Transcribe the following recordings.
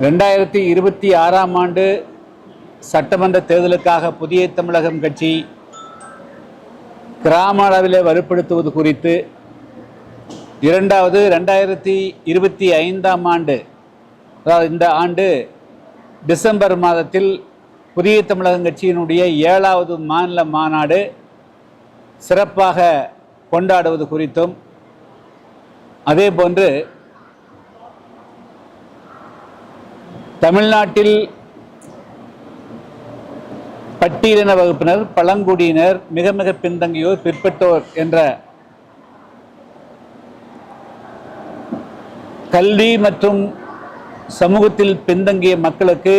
ரெண்டாயிரத்தி இருபத்தி ஆறாம் ஆண்டு சட்டமன்ற தேர்தலுக்காக புதிய தமிழகம் கட்சி கிராம அளவில் வலுப்படுத்துவது குறித்து இரண்டாவது ரெண்டாயிரத்தி இருபத்தி ஐந்தாம் ஆண்டு அதாவது இந்த ஆண்டு டிசம்பர் மாதத்தில் புதிய தமிழகம் கட்சியினுடைய ஏழாவது மாநில மாநாடு சிறப்பாக கொண்டாடுவது குறித்தும் அதே போன்று தமிழ்நாட்டில் பட்டியலின வகுப்பினர் பழங்குடியினர் மிக மிக பின்தங்கியோர் பிற்பட்டோர் என்ற கல்வி மற்றும் சமூகத்தில் பின்தங்கிய மக்களுக்கு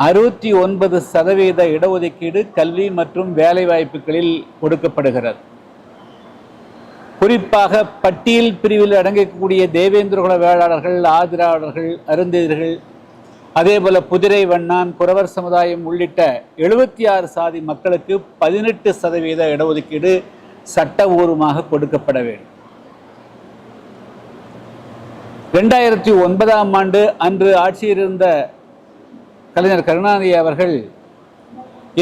அறுபத்தி ஒன்பது சதவீத இடஒதுக்கீடு கல்வி மற்றும் வேலைவாய்ப்புகளில் கொடுக்கப்படுகிறது குறிப்பாக பட்டியல் பிரிவில் அடங்கக்கூடிய தேவேந்திரகுல வேளாளர்கள் ஆதிராளர்கள் அதே அதேபோல புதிரை வண்ணான் புறவர் சமுதாயம் உள்ளிட்ட எழுபத்தி ஆறு சாதி மக்களுக்கு பதினெட்டு சதவீத இடஒதுக்கீடு சட்டபூர்வமாக கொடுக்கப்பட வேண்டும். ரெண்டாயிரத்தி ஒன்பதாம் ஆண்டு அன்று ஆட்சியில் இருந்த கலைஞர் கருணாநிதி அவர்கள்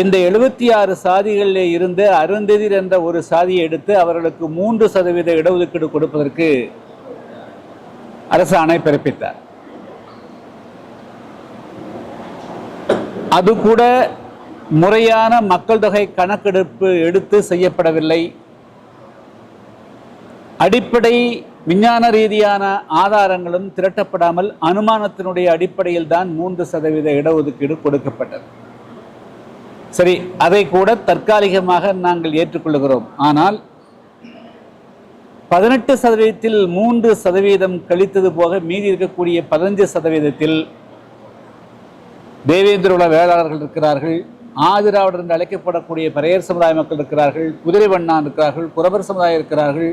இந்த எழுபத்தி ஆறு சாதிகளில் இருந்து அருந்ததிர் என்ற ஒரு சாதியை எடுத்து அவர்களுக்கு மூன்று சதவீத இடஒதுக்கீடு கொடுப்பதற்கு அரசாணை பிறப்பித்தார். அது கூட முறையான மக்கள் தொகை கணக்கெடுப்பு எடுத்து செய்யப்படவில்லை. அடிப்படை விஞ்ஞான ரீதியான ஆதாரங்களும் திரட்டப்படாமல் அனுமானத்தினுடைய அடிப்படையில் தான் மூன்று சதவீத இடஒதுக்கீடு கொடுக்கப்பட்டது. சரி அதை கூட தற்காலிகமாக நாங்கள் ஏற்றுக்கொள்கிறோம். ஆனால் பதினெட்டு சதவீதத்தில் மூன்று சதவீதம் கழித்தது போக மீதி இருக்கக்கூடிய பதினஞ்சு சதவீதத்தில் தேவேந்திர உல வேளாளர்கள் இருக்கிறார்கள் ஆதிராவிடர் என்று அழைக்கப்படக்கூடிய பரையர் சமுதாய மக்கள் இருக்கிறார்கள் குதிரை வண்ணான் இருக்கிறார்கள் புறவர் சமுதாயம் இருக்கிறார்கள்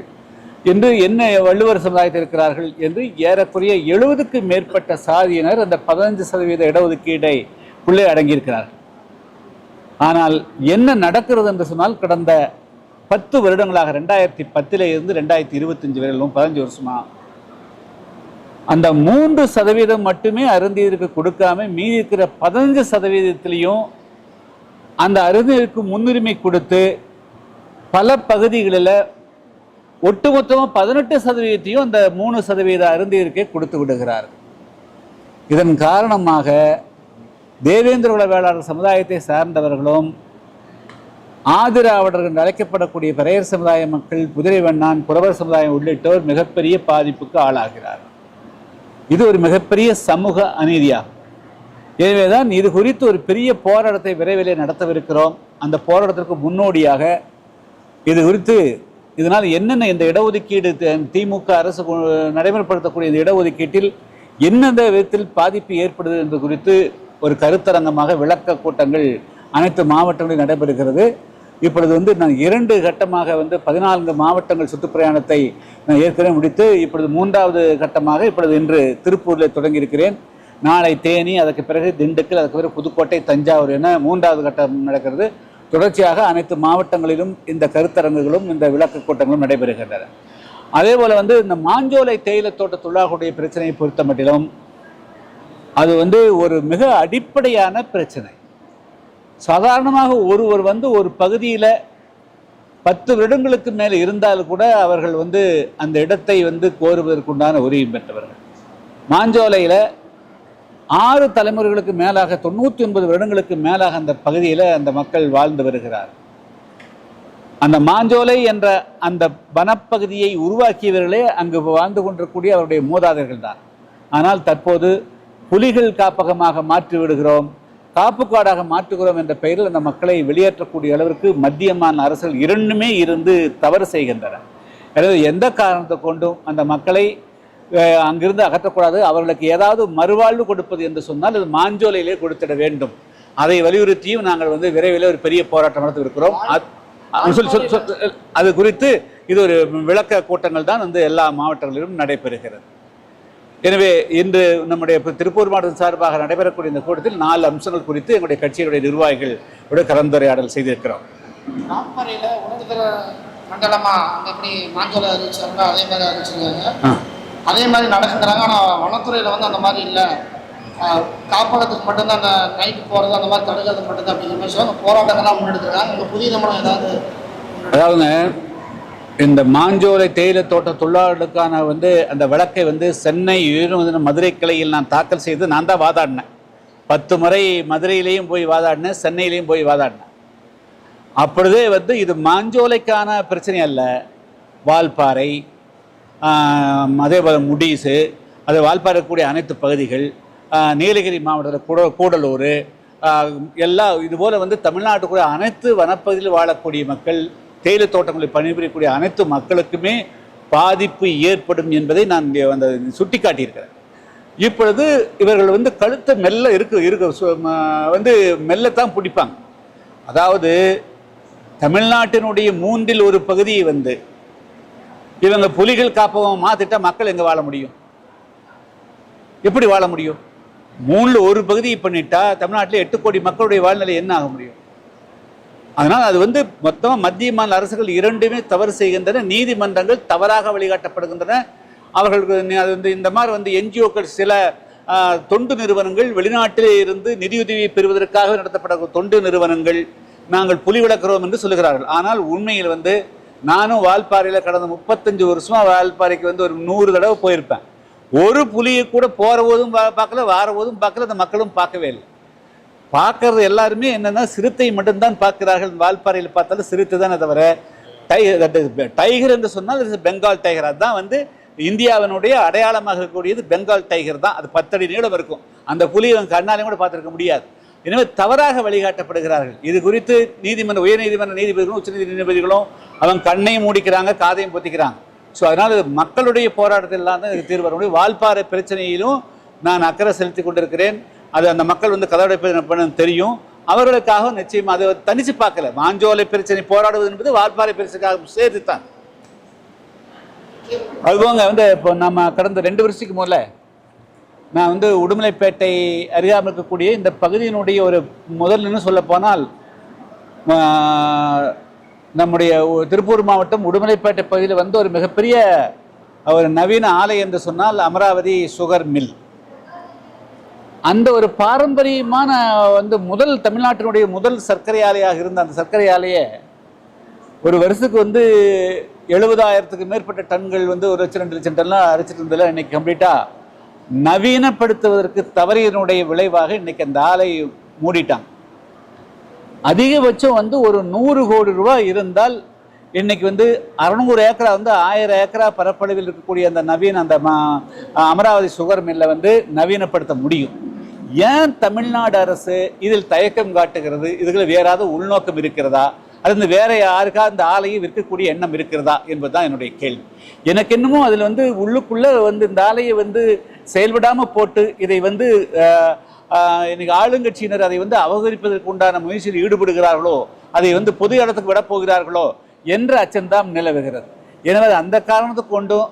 என்று என்ன வள்ளுவர் சமுதாயத்தில் இருக்கிறார்கள் என்று ஏறக்குறைய எழுபதுக்கு மேற்பட்ட சாதியினர் அந்த பதினஞ்சு சதவீத இடஒதுக்கீடை உள்ளே அடங்கியிருக்கிறார்கள். ஆனால் என்ன நடக்கிறது என்று சொன்னால் கடந்த பத்து வருடங்களாக ரெண்டாயிரத்தி பத்திலே இருந்து ரெண்டாயிரத்தி இருபத்தஞ்சு வரையிலும் பதினஞ்சு வருஷமா அந்த மூன்று சதவீதம் மட்டுமே அருந்தியருக்கு கொடுக்காம மீதி இருக்கிற பதினஞ்சு சதவீதத்திலையும் அந்த அருந்தியருக்கு முன்னுரிமை கொடுத்து பல பகுதிகளில் ஒட்டுமொத்தமாக பதினெட்டு சதவீதத்தையும் அந்த மூணு சதவீத அருந்தியருக்கே கொடுத்து விடுகிறார் இதன் காரணமாக தேவேந்திர குல வேளாளர் சமுதாயத்தை சார்ந்தவர்களும் ஆதிராவிடர்கள் என்று அழைக்கப்படக்கூடிய பெரையர் சமுதாய மக்கள் குதிரை வண்ணான் புறவர் சமுதாயம் உள்ளிட்டோர் மிகப்பெரிய பாதிப்புக்கு ஆளாகிறார் இது ஒரு மிகப்பெரிய சமூக அநீதியாகும். எனவேதான் இது குறித்து ஒரு பெரிய போராட்டத்தை விரைவிலே நடத்தவிருக்கிறோம். அந்த போராட்டத்திற்கு முன்னோடியாக இது குறித்து இதனால் என்னென்ன இந்த இடஒதுக்கீடு திமுக அரசு நடைமுறைப்படுத்தக்கூடிய இந்த இடஒதுக்கீட்டில் எந்தெந்த விதத்தில் பாதிப்பு ஏற்படுது என்பது குறித்து ஒரு கருத்தரங்கமாக விளக்க கூட்டங்கள் அனைத்து மாவட்டங்களிலும் நடைபெறுகிறது. இப்பொழுது வந்து நான் இரண்டு கட்டமாக வந்து பதினான்கு மாவட்டங்கள் சுற்றுப்பிரயாணத்தை நான் ஏற்கனவே முடித்து இப்பொழுது மூன்றாவது கட்டமாக இப்பொழுது இன்று திருப்பூரில் தொடங்கியிருக்கிறேன். நாளை தேனி அதற்கு பிறகு திண்டுக்கல் அதுக்கு பிறகு புதுக்கோட்டை தஞ்சாவூர் என மூன்றாவது கட்டம் நடக்கிறது. தொடர்ச்சியாக அனைத்து மாவட்டங்களிலும் இந்த கருத்தரங்குகளும் இந்த விளக்க கூட்டங்களும் நடைபெறுகின்றன. அதே போல் வந்து இந்த மாஞ்சோலை தேயிலை தோட்ட தொழிலாளர்களுடைய பிரச்சனையை பொறுத்த மட்டிலும் அது வந்து ஒரு மிக அடிப்படையான பிரச்சனை. சாதாரணமாக ஒருவர் வந்து ஒரு பகுதியில் பத்து வருடங்களுக்கு மேலே இருந்தால் கூட அவர்கள் வந்து அந்த இடத்தை வந்து கோருவதற்குண்டான உரிமை பெற்றவர்கள். மாஞ்சோலையில் ஆறு தலைமுறைகளுக்கு மேலாக தொண்ணூற்றி ஒன்பது வருடங்களுக்கு மேலாக அந்த பகுதியில் அந்த மக்கள் வாழ்ந்து வருகிறார். அந்த மாஞ்சோலை என்ற அந்த வனப்பகுதியை உருவாக்கியவர்களே அங்கு வாழ்ந்து கொண்டிருக்கூடிய அவருடைய மூதாதையர்கள் தான். ஆனால் தற்போது புலிகள் காப்பகமாக மாற்றி விடுகிறோம். காப்பு காடாக மாற்றுகிறோம் என்ற பெயரில் அந்த மக்களை வெளியேற்றக்கூடிய அளவிற்கு மத்திய மாநில அரசுகள் இரண்டுமே இருந்து தவறு செய்கின்றன. எனவே எந்த காரணத்தை கொண்டும் அந்த மக்களை அங்கிருந்து அகற்றக்கூடாது அவர்களுக்கு ஏதாவது மறுவாழ்வு கொடுப்பது என்று சொன்னால் அது மாஞ்சோலையிலே கொடுத்திட வேண்டும். அதை வலியுறுத்தியும் நாங்கள் வந்து விரைவில் ஒரு பெரிய போராட்டம் சொல் அது குறித்து இது ஒரு விளக்க கூட்டங்கள் தான் வந்து எல்லா மாவட்டங்களிலும் நடைபெறுகிறது. எனவே இன்று நம்முடைய திருப்பூர் மாவட்டம் சார்பாக நடைபெறக்கூடிய இந்த கூட்டத்தில் நாலு அம்சங்கள் குறித்து எங்களுடைய கட்சியினுடைய நிர்வாகிகள் கலந்துரையாடல் செய்திருக்கிறோம். அதே மாதிரி நடக்குங்கிறாங்க. ஆனால் வனத்துறையில் வந்து அந்த மாதிரி இல்லை. காப்பகத்துக்கு மட்டும்தான் அந்த நைட்டு போகிறது அந்த மாதிரி தடுக்கிறது மட்டும்தான் அப்படிங்கிற மாதிரி சொல்லுவாங்க. போராட்டங்கள்லாம் முன்னெடுத்துருக்காங்க. இங்கே புதிய தமிழகம் ஏதாவது அதாவதுங்க இந்த மாஞ்சோலை தேயிலை தோட்ட தொழிலாளர்களுக்கான வந்து அந்த வழக்கை வந்து சென்னை உயர்நீதிமன்ற மதுரை கிளையில் நான் தாக்கல் செய்து நான் தான் வாதாடினேன். பத்து முறை மதுரையிலையும் போய் வாதாடினேன் சென்னையிலையும் போய் வாதாடினேன். அப்பொழுதே வந்து இது மாஞ்சோலைக்கான பிரச்சனை அல்ல. வால்பாறை அதே போல் முடிசு அது வால்பாறை கூடிய அனைத்து பகுதிகள் நீலகிரி மாவட்டத்தில் கூட கூடலூர் எல்லா இதுபோல் வந்து தமிழ்நாட்டுக்குரிய அனைத்து வனப்பகுதியில் வாழக்கூடிய மக்கள் தேயிலை தோட்டங்களில் பணிபுரியக்கூடிய அனைத்து மக்களுக்குமே பாதிப்பு ஏற்படும் என்பதை நான் இங்கே அந்த சுட்டி காட்டியிருக்கிறேன் இப்பொழுது இவர்கள் வந்து கழுத்தை மெல்ல இருக்கு இருக்க சு- ம- வந்து மெல்லத்தான் பிடிப்பாங்க. அதாவது தமிழ்நாட்டினுடைய மூன்றில் ஒரு பகுதியை வந்து இவங்க புலிகள் காப்பகம் மாத்திட்டா மக்கள் எங்க வாழ முடியும்? எப்படி வாழ முடியும்? மூணுல ஒரு பகுதியை பண்ணிட்டா தமிழ்நாட்டில் எட்டு கோடி மக்களுடைய வாழ்நிலை என்ன ஆக முடியும்? அதனால் அது வந்து மொத்தமாக மத்திய மாநில அரசுகள் இரண்டுமே தவறு செய்கின்றன நீதிமன்றங்கள் தவறாக வழிகாட்டப்படுகின்றன. அவர்களுக்கு அது வந்து இந்த மாதிரி வந்து என்ஜிஓக்கள் சில தொண்டு நிறுவனங்கள் வெளிநாட்டிலே இருந்து நிதியுதவியை பெறுவதற்காக நடத்தப்பட தொண்டு நிறுவனங்கள் நாங்கள் புலி விளக்குறோம் என்று சொல்லுகிறார்கள். ஆனால் உண்மையில் வந்து நானும் வால்பாறையில் கடந்த முப்பத்தஞ்சு வருஷமாக வால்பாறைக்கு வந்து ஒரு நூறு தடவை போயிருப்பேன். ஒரு புலியை கூட போகிற போதும் பா- பார்க்கல வார போதும் பார்க்கல அந்த மக்களும் பார்க்கவே இல்லை. பார்க்கறது எல்லாருமே என்னென்னா சிறுத்தை மட்டும்தான் பார்க்கிறார்கள். வால்பாறையில் பார்த்தாலும் சிறுத்தை தானே தவிர டைகர் டைகர் என்று சொன்னால் பெங்கால் டைகர். அதுதான் வந்து இந்தியாவினுடைய அடையாளமாக இருக்கக்கூடியது பெங்கால் டைகர் தான். அது பத்தடி நீளம் இருக்கும். அந்த புலியை அவன் கண்ணாலையும் கூட பார்த்துருக்க முடியாது. எனவே தவறாக வழிகாட்டப்படுகிறார்கள். இது குறித்து நீதிமன்ற உயர்நீதிமன்ற நீதிபதிகளும் உச்ச நீதிபதிகளும் அவன் கண்ணையும் மூடிக்கிறாங்க காதையும் பொத்திக்கிறாங்க. ஸோ அதனால் மக்களுடைய போராட்டத்தில் தான் இது தீர்வு வர முடியும் வால்பாறை பிரச்சனையிலும் நான் அக்கறை செலுத்தி கொண்டிருக்கிறேன். அது அந்த மக்கள் வந்து கதவடைப்பது தெரியும். அவர்களுக்காக நிச்சயம் அதை தனிச்சு பார்க்கல. மாஞ்சோலை பிரச்சனை போராடுவது என்பது வால்பாறை பிரச்சனைக்காக சேர்த்து தான் அதுபோங்க வந்து இப்போ நம்ம கடந்த ரெண்டு வருஷத்துக்கு முதல்ல நான் வந்து உடுமலைப்பேட்டை அறியாமல் இருக்கக்கூடிய இந்த பகுதியினுடைய ஒரு முதல்னு சொல்ல போனால் நம்முடைய திருப்பூர் மாவட்டம் உடுமலைப்பேட்டை பகுதியில் வந்து ஒரு மிகப்பெரிய ஒரு நவீன ஆலை என்று சொன்னால் அமராவதி சுகர் மில். அந்த ஒரு பாரம்பரியமான வந்து முதல் தமிழ்நாட்டினுடைய முதல் சர்க்கரை ஆலையாக இருந்த அந்த சர்க்கரை ஆலையை ஒரு வருஷத்துக்கு வந்து எழுபதாயிரத்துக்கு மேற்பட்ட டன்கள் வந்து ஒரு லட்சம் ரெண்டு லட்சம் டன்லாம் அரைச்சிட்டு இருந்ததில் இன்னைக்கு கம்ப்ளீட்டாக நவீனப்படுத்துவதற்கு தவறியதனுடைய விளைவாக இன்னைக்கு அந்த ஆலை மூடிட்டாங்க. அதிகபட்சம் வந்து ஒரு நூறு கோடி ரூபாய் இருந்தால் இன்னைக்கு வந்து அறநூறு ஏக்கரா வந்து ஆயிரம் ஏக்கரா பரப்பளவில் இருக்கக்கூடிய அந்த நவீன அந்த அமராவதி சுகர் மில்லை வந்து நவீனப்படுத்த முடியும். ஏன் தமிழ்நாடு அரசு இதில் தயக்கம் காட்டுகிறது? இதுல வேற உள்நோக்கம் இருக்கிறதா? அது இந்த வேற யாருக்கா இந்த ஆலையை விற்கக்கூடிய எண்ணம் இருக்கிறதா? என்பதுதான் என்னுடைய கேள்வி. எனக்கு என்னமோ அதில் வந்து உள்ளுக்குள்ள வந்து இந்த ஆலையை வந்து செயல்படாமல் போட்டு இதை வந்து இன்னைக்கு ஆளுங்கட்சியினர் அதை வந்து அபகரிப்பதற்கு உண்டான முயற்சியில் ஈடுபடுகிறார்களோ அதை வந்து பொது இடத்துக்கு விட போகிறார்களோ என்ற அச்சம்தான் நிலவுகிறது. எனவே அந்த காரணத்தை கொண்டும்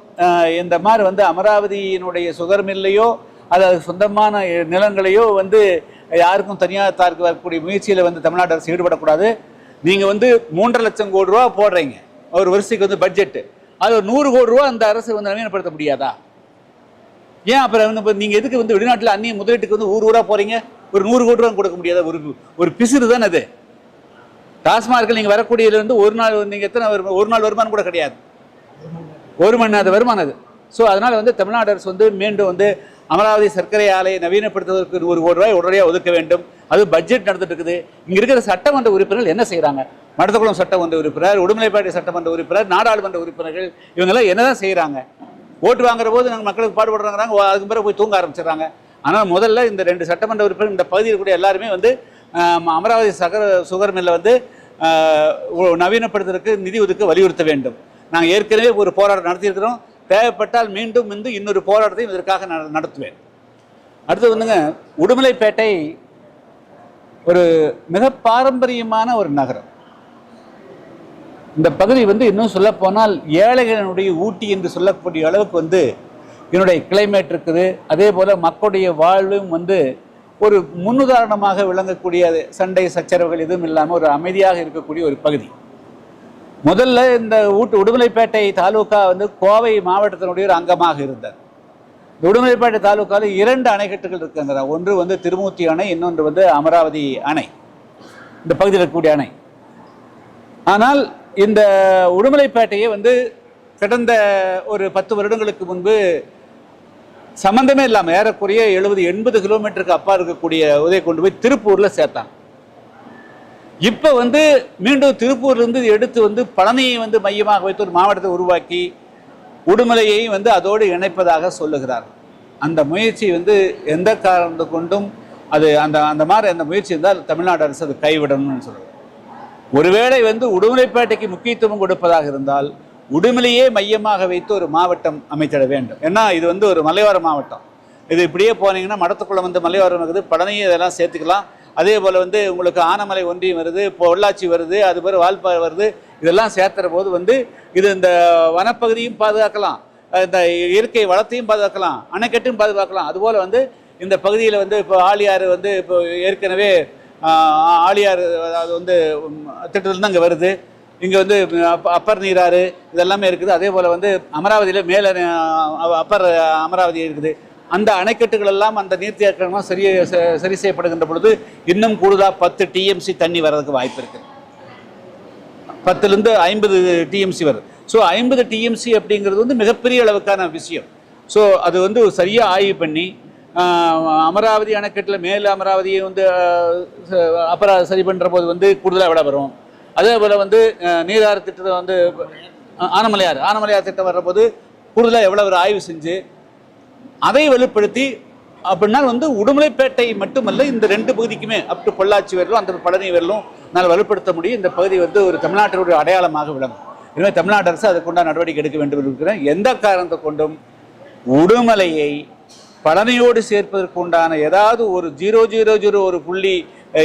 இந்த மாதிரி வந்து அமராவதியினுடைய சுகர் இல்லையோ அது அது சொந்தமான நிலங்களையோ வந்து யாருக்கும் தனியாக தாருக்கு வரக்கூடிய முயற்சியில் வந்து தமிழ்நாடு அரசு ஈடுபடக்கூடாது. நீங்கள் வந்து மூன்றரை லட்சம் கோடி ரூபா போடுறீங்க. ஒரு வருஷத்துக்கு வந்து பட்ஜெட்டு அது ஒரு நூறு கோடி ரூபா அந்த அரசு வந்து நவீனப்படுத்த முடியாதா? ஏன் அப்புறம் வந்து இப்போ நீங்கள் எதுக்கு வந்து வெளிநாட்டில் அந்நிய முதலீட்டுக்கு வந்து ஊர் ஊராக போகிறீங்க ஒரு நூறு கோடி ரூபா கொடுக்க முடியாத? ஒரு ஒரு பிசுறு தானே அது. டாஸ்மார்க்கில் நீங்கள் வரக்கூடியதுலேருந்து ஒரு நாள் நீங்கள் எத்தனை வரும் ஒரு நாள் வருமானம் கூட கிடையாது. ஒரு மணி நேரம் வருமானம் அது. ஸோ அதனால் வந்து தமிழ்நாடு அரசு வந்து மீண்டும் வந்து அமராவதி சர்க்கரை ஆலையை நவீனப்படுத்துவதற்கு ஒரு கோடி ரூபாய் உடனடியாக ஒதுக்க வேண்டும். அது பட்ஜெட் நடந்துட்டு இருக்குது. இங்கே இருக்கிற சட்டமன்ற உறுப்பினர்கள் என்ன செய்கிறாங்க மடத்தக்குளம் சட்டமன்ற உறுப்பினர் உடுமலைப்பாட்டி சட்டமன்ற உறுப்பினர் நாடாளுமன்ற உறுப்பினர்கள் இவங்கெல்லாம் என்னதான் செய்கிறாங்க ஓட்டு வாங்குற போது நாங்கள் மக்களுக்கு பாடுபடுறாங்கிறாங்க. அதுக்கு பிறகு போய் தூங்க ஆரம்பிச்சிடுறாங்க. ஆனால் முதல்ல இந்த ரெண்டு சட்டமன்ற உறுப்பினர் இந்த பகுதியில் கூட எல்லாருமே வந்து அமராவதி சகர சுகர் மில்லை வந்து நவீனப்படுத்துறதுக்கு நிதி ஒதுக்க வலியுறுத்த வேண்டும். நாங்கள் ஏற்கனவே ஒரு போராட்டம் நடத்தியிருக்கிறோம். தேவைப்பட்டால் மீண்டும் வந்து இன்னொரு போராட்டத்தையும் இதற்காக நான் நடத்துவேன். அடுத்து வந்துங்க உடுமலைப்பேட்டை ஒரு மிக பாரம்பரியமான ஒரு நகரம். இந்த பகுதி வந்து இன்னும் சொல்ல போனால் ஏழைகளினுடைய ஊட்டி என்று சொல்லக்கூடிய அளவுக்கு வந்து என்னுடைய கிளைமேட் இருக்குது. அதே போல் மக்களுடைய வாழ்வும் வந்து ஒரு முன்னுதாரணமாக விளங்கக்கூடிய சண்டை சச்சரவுகள் எதுவும் இல்லாமல் ஒரு அமைதியாக இருக்கக்கூடிய ஒரு பகுதி. முதல்ல இந்த ஊட்டு உடுமலைப்பேட்டை தாலுகா வந்து கோவை மாவட்டத்தினுடைய ஒரு அங்கமாக இருந்தது. இந்த உடுமலைப்பேட்டை தாலுக்காவில் இரண்டு அணைக்கட்டுகள் இருக்குங்கிற ஒன்று வந்து திருமூர்த்தி அணை இன்னொன்று வந்து அமராவதி அணை. இந்த பகுதியில் இருக்கக்கூடிய அணை. ஆனால் இந்த உடுமலைப்பேட்டையை வந்து கடந்த ஒரு பத்து வருடங்களுக்கு முன்பு சம்மந்தமே இல்லாமல் ஏறக்குறைய எழுபது எண்பது கிலோமீட்டருக்கு அப்பா இருக்கக்கூடிய உதவி கொண்டு போய் திருப்பூரில் சேர்த்தாங்க. இப்போ வந்து மீண்டும் திருப்பூர்லேருந்து எடுத்து வந்து பழனியை வந்து மையமாக வைத்து ஒரு மாவட்டத்தை உருவாக்கி உடுமலையை வந்து அதோடு இணைப்பதாக சொல்லுகிறார். அந்த முயற்சி வந்து எந்த காரணத்தை கொண்டும் அது அந்த அந்த மாதிரி அந்த முயற்சி இருந்தால் தமிழ்நாடு அரசு அது கைவிடணும்னு சொல்கிறது ஒருவேளை வந்து உடுமலைப்பேட்டைக்கு முக்கியத்துவம் கொடுப்பதாக இருந்தால் உடுமலையே மையமாக வைத்து ஒரு மாவட்டம் அமைத்திட வேண்டும். ஏன்னா இது வந்து ஒரு மலையோர மாவட்டம். இது இப்படியே போனீங்கன்னா மடத்துக்குள்ளே வந்து மலையோரம் இருக்குது பழனியை இதெல்லாம் சேர்த்துக்கலாம். அதே போல் வந்து உங்களுக்கு ஆனமலை ஒன்றியம் வருது பொள்ளாச்சி வருது அது பேர் வால்பாறை வருது இதெல்லாம் சேர்த்துற போது வந்து இது இந்த வனப்பகுதியும் பாதுகாக்கலாம். இந்த இயற்கை வளத்தையும் பாதுகாக்கலாம் அணைக்கட்டும் பாதுகாக்கலாம். அதுபோல் வந்து இந்த பகுதியில் வந்து இப்போ ஆழியாறு வந்து இப்போ ஏற்கனவே ஆஹ், ஆழியாறு அது வந்து திட்டத்தில் தான் இங்கே வருது. இங்கே வந்து அப்ப- அப்பர் நீராறு இதெல்லாமே இருக்குது. அதே போல் வந்து அமராவதியில் மேலே அப்பர் அமராவதி இருக்குது. அந்த அணைக்கட்டுகள் எல்லாம் அந்த நீர்த்தேக்கங்கள்லாம் சரி சரி செய்யப்படுகின்ற பொழுது இன்னும் கூடுதலாக பத்து டிஎம்சி தண்ணி வர்றதுக்கு வாய்ப்பு இருக்குது பத்துலேருந்து ஐம்பது டிஎம்சி வருது. ஸோ ஐம்பது டிஎம்சி அப்படிங்கிறது வந்து மிகப்பெரிய அளவுக்கான விஷயம். ஸோ அது வந்து சரியாக ஆய்வு பண்ணி அமராவதி அணைக்கட்டில் மேல் அமராவதியை வந்து அப்புறம் சரி பண்ணுற போது வந்து கூடுதலாக விட வரும். அதே போல் வந்து நீராறு திட்டத்தை வந்து ஆனமலையார் ஆனமலையார் திட்டம் வர்றபோது கூடுதலாக எவ்வளோ ஒரு ஆய்வு செஞ்சு அதை வலுப்படுத்தி அப்படின்னா வந்து உடுமலைப்பேட்டை மட்டுமல்ல இந்த ரெண்டு பகுதிக்குமே அப் டு பொள்ளாச்சி வரலும் அந்த பழனி வரலும் நான் வலுப்படுத்த முடியும். இந்த பகுதி வந்து ஒரு தமிழ்நாட்டினுடைய அடையாளமாக விளங்கும். எனவே தமிழ்நாடு அரசு அதுக்குண்டான நடவடிக்கை எடுக்க வேண்டும் என்று இருக்கிறேன். எந்த காரணத்தை கொண்டும் உடுமலையை பழனியோடு சேர்ப்பதற்கு உண்டான ஏதாவது ஒரு ஜீரோ ஜீரோ ஜீரோ ஒரு புள்ளி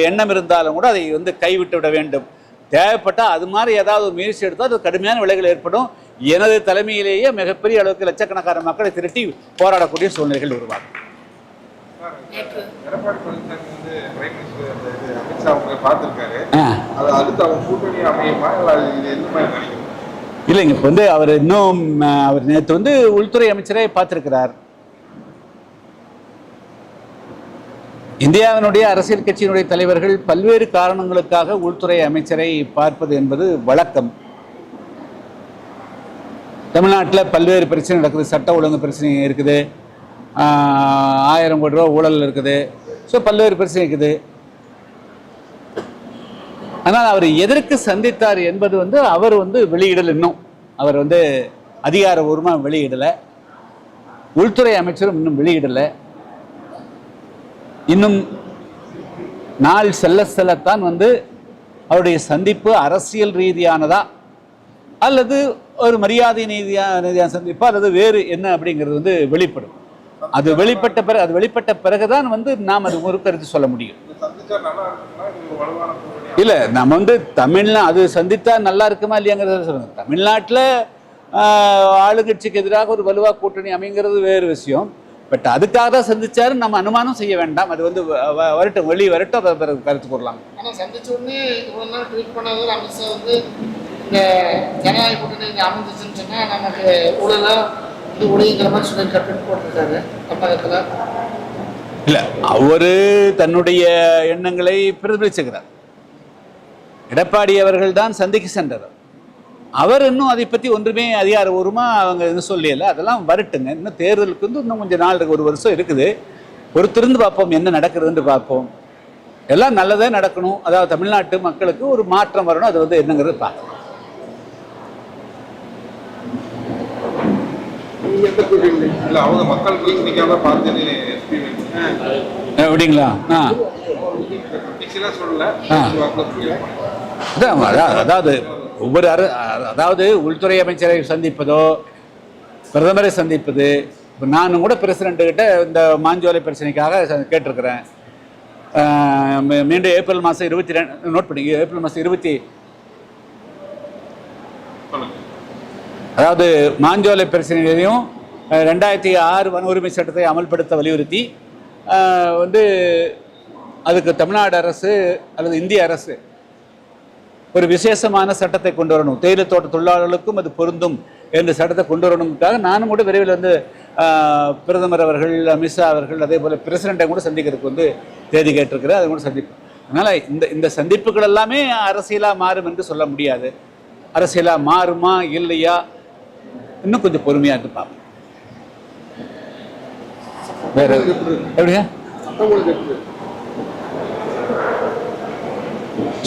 எண்ணம் இருந்தாலும் கூட அதை வந்து கைவிட்டு விட வேண்டும். தேவைப்பட்டால் அது மாதிரி ஏதாவது ஒரு முயற்சி எடுத்தால் அது கடுமையான விலைகள் ஏற்படும். எனது தலைமையிலேயே மிகப்பெரிய அளவுக்கு லட்சக்கணக்கான மக்களை திரட்டி போராடக்கூடிய சூழ்நிலைகள் உருவாகும். இல்லைங்க இப்போ வந்து அவர் இன்னும் அவர் நேற்று வந்து உள்துறை அமைச்சரை பார்த்திருக்கிறார். இந்தியாவினுடைய அரசியல் கட்சியினுடைய தலைவர்கள் பல்வேறு காரணங்களுக்காக உள்துறை அமைச்சரை பார்ப்பது என்பது வழக்கம். தமிழ்நாட்டில் பல்வேறு பிரச்சனை நடக்குது. சட்ட ஒழுங்கு பிரச்சனை இருக்குது. ஆயிரம் கோடி ரூபா ஊழல் இருக்குது. ஸோ பல்வேறு பிரச்சனை இருக்குது. ஆனால் அவர் எதற்கு சந்தித்தார் என்பது வந்து அவர் வந்து வெளியிடல் இன்னும். அவர் வந்து அதிகாரபூர்வமாக வெளியிடலை. உள்துறை அமைச்சரும் இன்னும் வெளியிடலை. இன்னும் நாள் செல்ல செல்லத்தான் வந்து அவருடைய சந்திப்பு அரசியல் ரீதியானதா அல்லது ஒரு மரியாதை ரீதியான ரீதியான சந்திப்பா அல்லது வேறு என்ன அப்படிங்கிறது வந்து வெளிப்படும். அது வெளிப்பட்ட பிறகு அது வெளிப்பட்ட பிறகுதான் வந்து நாம் அது ஒரு கருத்து சொல்ல முடியும். இல்லை இல்ல நம்ம வந்து தமிழ்நா அது சந்தித்தா நல்லா இருக்குமா இல்லையாங்கிறத சொல்லுங்க தமிழ்நாட்டில் ஆளுங்கட்சிக்கு எதிராக ஒரு வலுவா கூட்டணி அமைங்கிறது வேறு விஷயம். பட் அதுக்காக தான் சந்திச்சாரு நம்ம அனுமானம் செய்ய வேண்டாம். அது வந்து வ- வரட்டும் வெளியே வரட்டும் அதை பிறகு கருத்து கூறலாம். இந்த ஜனநாயக கூட்டணி இங்கே அமைஞ்சிச்சுன்னு சொன்னால் நமக்கு ஊழலாக இது ஒளிங்கிற மாதிரி சொல்லி கட்டுன்னு போட்டிருக்காரு தமிழகத்தில் இல்ல அவரு தன்னுடைய எண்ணங்களை பிரதிபலிச்சுக்கிறார். எடப்பாடி அவர்கள் தான் சந்திக்க சென்றவர் அவர் இன்னும் அதை பற்றி ஒன்றுமே அதிகாரபூர்வமாக அவங்க இன்னும் சொல்லியல அதெல்லாம் வரட்டுங்க. இன்னும் தேர்தலுக்கு வந்து இன்னும் கொஞ்சம் நாள் ஒரு வருஷம் இருக்குது. பொறுத்திருந்து பார்ப்போம் என்ன நடக்குதுன்னு பார்ப்போம். எல்லாம் நல்லதே நடக்கணும். அதாவது தமிழ்நாட்டு மக்களுக்கு ஒரு மாற்றம் வரணும். அது வந்து என்னங்கிறது பார்க்கணும் எந்த கூட்டணி இல்லை அவங்க மக்கள் பார்த்துன்னு ஆ. அதாவது ஒவ்வொரு அர அதாவது உள்துறை அமைச்சரை சந்திப்பதோ பிரதமரை சந்திப்பது இப்போ நானும் கூட பிரசிடண்ட் கிட்ட இந்த மாஞ்சோலை பிரச்சனைக்காக ச- கேட்டிருக்கிறேன். மீண்டும் ஏப்ரல் மாதம் இருபத்தி ரெண்டு நோட் பண்ணிங்க ஏப்ரல் மாதம் இருபத்தி அதாவது மாஞ்சோலை பிரச்சனையிலையும் அஹ், ரெண்டாயிரத்தி ஆறு வன உரிமை சட்டத்தை அமல்படுத்த வலியுறுத்தி வந்து அதுக்கு தமிழ்நாடு அரசு அல்லது இந்திய அரசு ஒரு விசேஷமான சட்டத்தை கொண்டு வரணும். தேயிலை தோட்ட தொழிலாளர்களுக்கும் அது பொருந்தும் என்ற சட்டத்தை கொண்டு வரணுங்கிறதுக்காக நானும் கூட விரைவில் வந்து பிரதமர் அவர்கள் அமித்ஷா அவர்கள் அதே போல் பிரசிடெண்ட்டை கூட சந்திக்கிறதுக்கு வந்து தேதி கேட்டிருக்கிறேன் அதை கூட சந்திப்போம். அதனால் இந்த இந்த சந்திப்புகள் எல்லாமே அரசியலாக மாறும் என்று சொல்ல முடியாது. அரசியலாக மாறுமா இல்லையா? இன்னும் கொஞ்சம் பொறுமையாக இருந்து பார்ப்போம். வேற எப்படிங்க?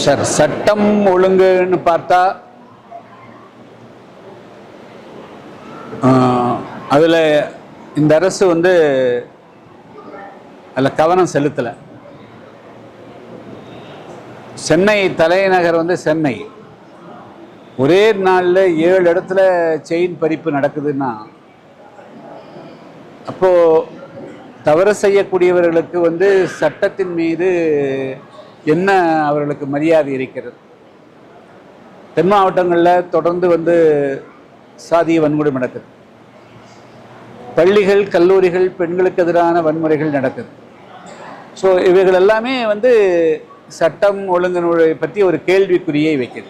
சார் சட்டம் ஒழுங்குன்னு பார்த்தா அதில் இந்த அரசு வந்து அதில் கவனம் செலுத்தலை. சென்னை தலைநகர் வந்து சென்னை. ஒரே நாளில் ஏழு இடத்துல செயின் பறிப்பு நடக்குதுன்னா அப்போது தவறு செய்யக்கூடியவர்களுக்கு வந்து சட்டத்தின் மீது என்ன அவர்களுக்கு மரியாதை இருக்கிறது? தென் மாவட்டங்களில் தொடர்ந்து வந்து சாதிய வன்முறை நடக்குது. பள்ளிகள் கல்லூரிகள் பெண்களுக்கு எதிரான வன்முறைகள் நடக்குது. ஸோ இவைகள் எல்லாமே வந்து சட்டம் ஒழுங்கினுடைய பற்றி ஒரு கேள்விக்குறியை வைக்குது.